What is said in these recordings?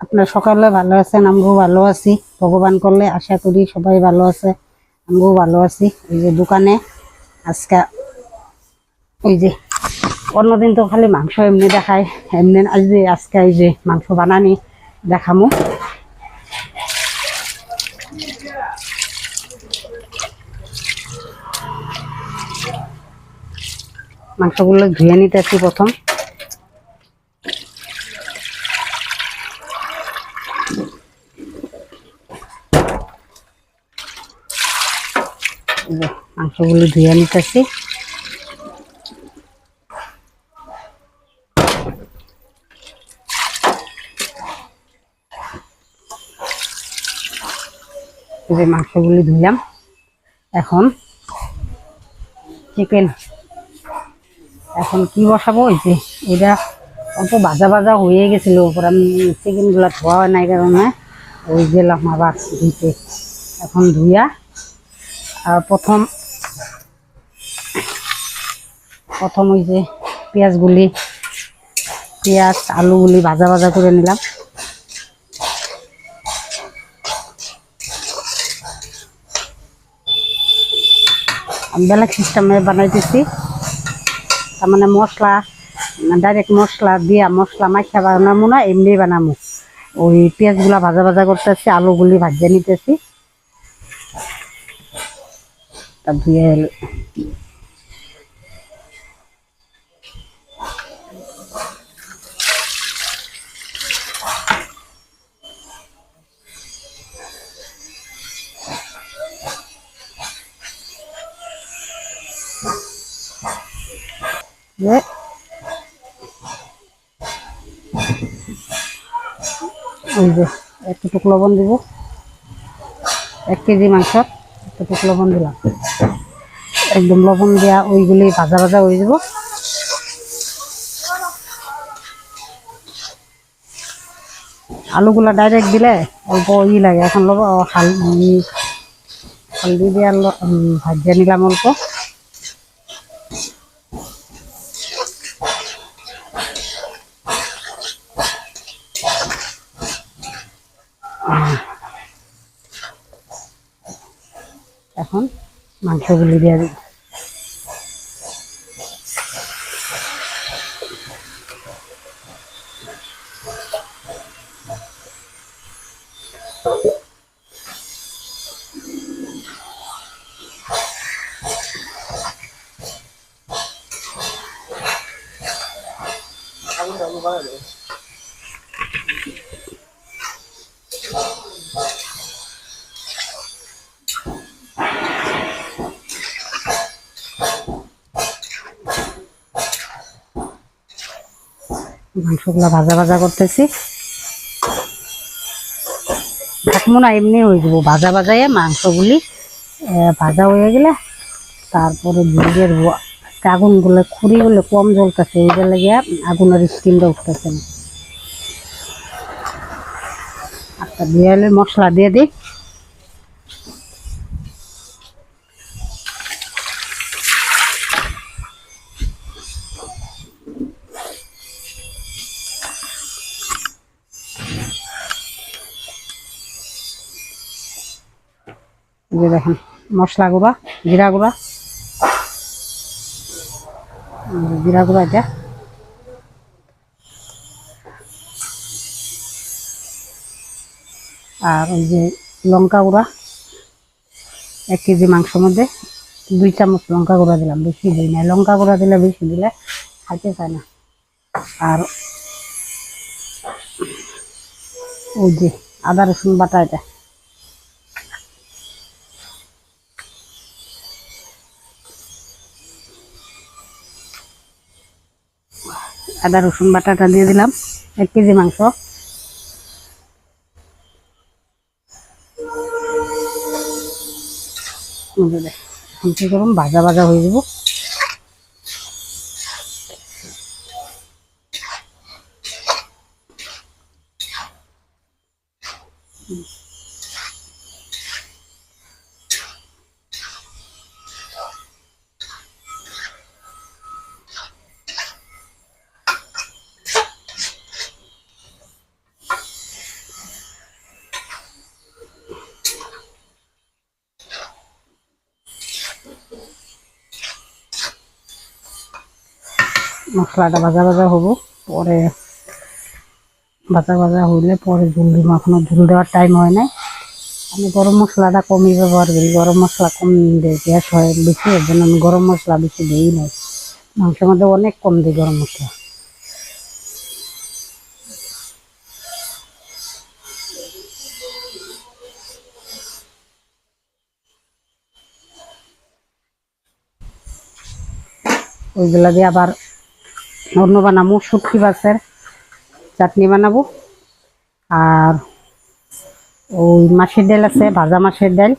আপনার সকালে ভালো আছেন আমরাও ভালো আছি। ভগবান করলে আশা করি সবাই ভালো আছে আমরাও ভালো আছি। ওই যে দোকানে, আজকে ওই যে, অন্যদিন তো খালি মাংস এমনি দেখায়, এমনি আজ আজকে এই যে মাংস বানানি দেখামু। মাংসগুলো ধুয়ে নিতেছি প্রথম। মাংসগুলো ধুয়ে নিতেছি। মাংসগুলি ধুইলাম। এখন চিকেন এখন কি বসাবো? ওই যে এটা অল্প ভাজা ভাজা হয়ে গেছিল ওপর আমি চিকেনগুলো ধোয়া হয় নাই কারণে। ওই গেলাম আবার ধুইতে। এখন ধুইয়া প্রথম প্রথম ওই যে পেঁয়াজগুলি, পেঁয়াজ, আলুগুলি ভাজা ভাজা করে নিলাম। বেলেগ সিস্টেমে বানাইতেছি। তার মানে মশলা, ডাইরেক্ট মশলা দিয়া মশলা মাখা বানাবো না, এমনি বানাবো ওই পেঁয়াজগুলা ভাজা ভাজা করতেছি, আলুগুলি ভাজিয়ে নিতেছি। তা ধুয়ে এল- যে ওই যে দিব। এক কেজি মাংস একটুটুকু লবণ দিলাম। একদম লবণ দেওয়া ওইগুলি ভাজা ভাজা হয়ে যাব। আলুগুলা ডাইরেক্ট দিলে অল্প ই লাগে, এখন লব হালদি হালদি দিয়ে ভাজিয়ে নিলাম অল্প এখন মাংসগুলি দিয়ে দিই মাংসগুলা ভাজা ভাজা করতেছি। থাকব না এমনি হয়ে যাব, ভাজা ভাজায় মাংসগুলি ভাজা হয়ে গেলে তারপরে দিয়ে দেবো। আগুনগুলো খুঁড়িগুলো কম জ্বলতেছে ওইটা লেগে আগুনের স্টিমটা উঠতেছে না। আচ্ছা দিয়ে মশলা দিয়ে দিই। যে দেখেন, মশলা গুঁড়া, জিরা গুঁড়া। জিরা গুঁড়া এটা। আর ওই যে লঙ্কা গুঁড়া, এক কেজি মাংসের মধ্যে দুই চামচ লঙ্কা গুঁড়া দিলাম, বেশি দিই না লঙ্কা গুঁড়া দিলে বেশি দিলে খাইতে চায় না। আর ওই যে আদা রসুন বাটা এটা। আদা রসুন বাটাটা দিয়ে দিলাম এক কেজি মাংস। এখন ভাজা ভাজা হয়ে যাব। হুম মশলাটা ভাজা ভাজা হব। পরে ভাজা ভাজা হইলে পরে ঝুল দিব। এখনও ঝুল দেওয়ার টাইম হয় নাই। আমি গরম মশলাটা কমই ব্যবহার করি। গরম মশলা কম দিই গ্যাস হয় বেশি, এর জন্য আমি গরম মশলা বেশি দিই নাই। মাংসের মধ্যে অনেক কম দিই গরম মশলা। ওইগুলা দিয়ে আবার অন্য বানাবো, শুটকি মাছের চাটনি বানাবো। আর ওই মাছের ডাল আছে, ভাজা মাছের ডাল।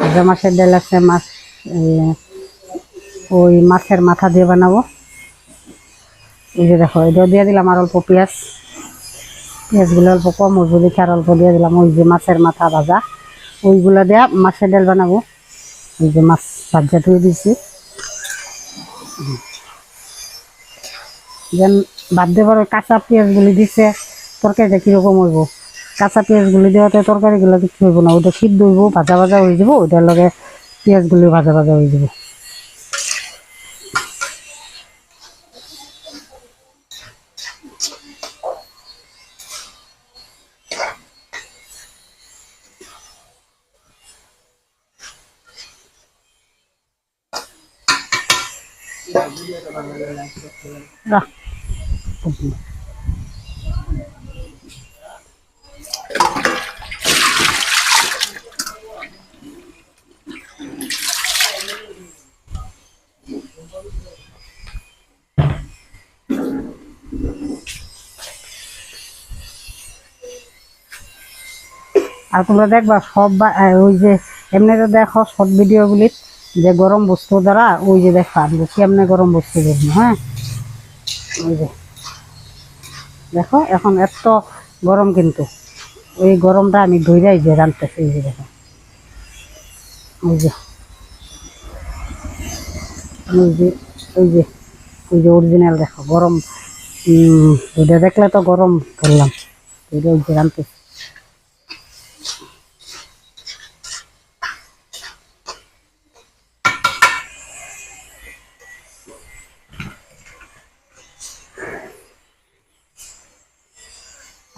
ভাজা মাছের ডাল আছে, মাছ ওই মাছের মাথা দিয়ে বানাবো। এই যে দেখো, এটাও দিয়ে দিলাম আর অল্প পেঁয়াজ। পেঁয়াজগুলো অল্প কম দেখে আর অল্প দিয়ে দিলাম। ওই যে মাছের মাথা ভাজা, ওইগুলো দিয়ে মাছের ডাল বানাবো। ওই যে মাছ ভাজা ধুয়ে দিয়েছি। যেন বাদ দেবার কাঁচা পেঁয়াজগুলি দিছে তরকারিটা কীরকম হইব? কাঁচা পেঁয়াজগুলি দেওয়াতে তরকারিগুলো কিছু হইব না, ওইটা সিদ্ধ হইব, ভাজা ভাজা হয়ে যাব, ওইটার লগে পেঁয়াজগুলি ভাজা ভাজা হয়ে যাব। রাখ। আর তোমরা দেখবা সব ওই যে এমনিতে দেখো শর্ট ভিডিওগুলিত যে গরম বস্তু দ্বারা ওই যে দেখা আমি কেমনে গরম বস্তু দেখব হ্যাঁ? ওই যে। দেখো, এখন এত গরম কিন্তু। ওই গরমটা আমি ধৈরাই যে রানতেছি এই যে দেখো। ওই যে। ওই যে ওই যে ওই গরম। দেখলে তো গরম করলাম ওইটা ওই যে রানতেছি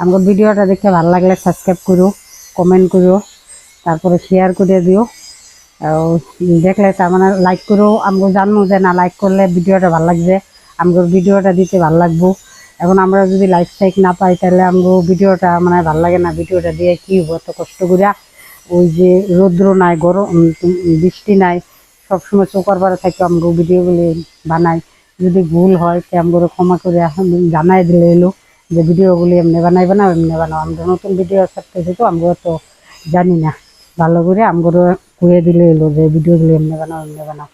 আমার ভিডিওটা দেখে ভালো লাগলে সাবস্ক্রাইব করো কমেন্ট করো, তারপরে শেয়ার করে দিও। দেখলে তার মানে লাইক করো আমগো জানব যে না লাইক করলে ভিডিওটা ভালো লাগবে আমগো ভিডিওটা দিতে ভালো লাগবো। এখন আমরা যদি লাইক টাইক না পাই, তাহলে আমগো ভিডিওটা মানে ভালো লাগে না, ভিডিওটা দিয়ে কি হব এত কষ্ট করিয়া? ওই যে রৌদ্র নাই, গরম, বৃষ্টি নাই, সবসময় চোখের পাড়ে থাকি আমগো ভিডিওগুলি বানাই যদি ভুল হয় সে আমগো ক্ষমা করে জানাই দিলে এলো। যে ভিডিওগুলি এমনি বানাইবে না এমনি বানাও। আমরা নতুন ভিডিও ছাড়তেছি তো আমরা তো জানি না। ভালো করে আমগুলো কুয়ে দিলে এলো যে ভিডিওগুলি এমনি বানাও এমনি বানাও।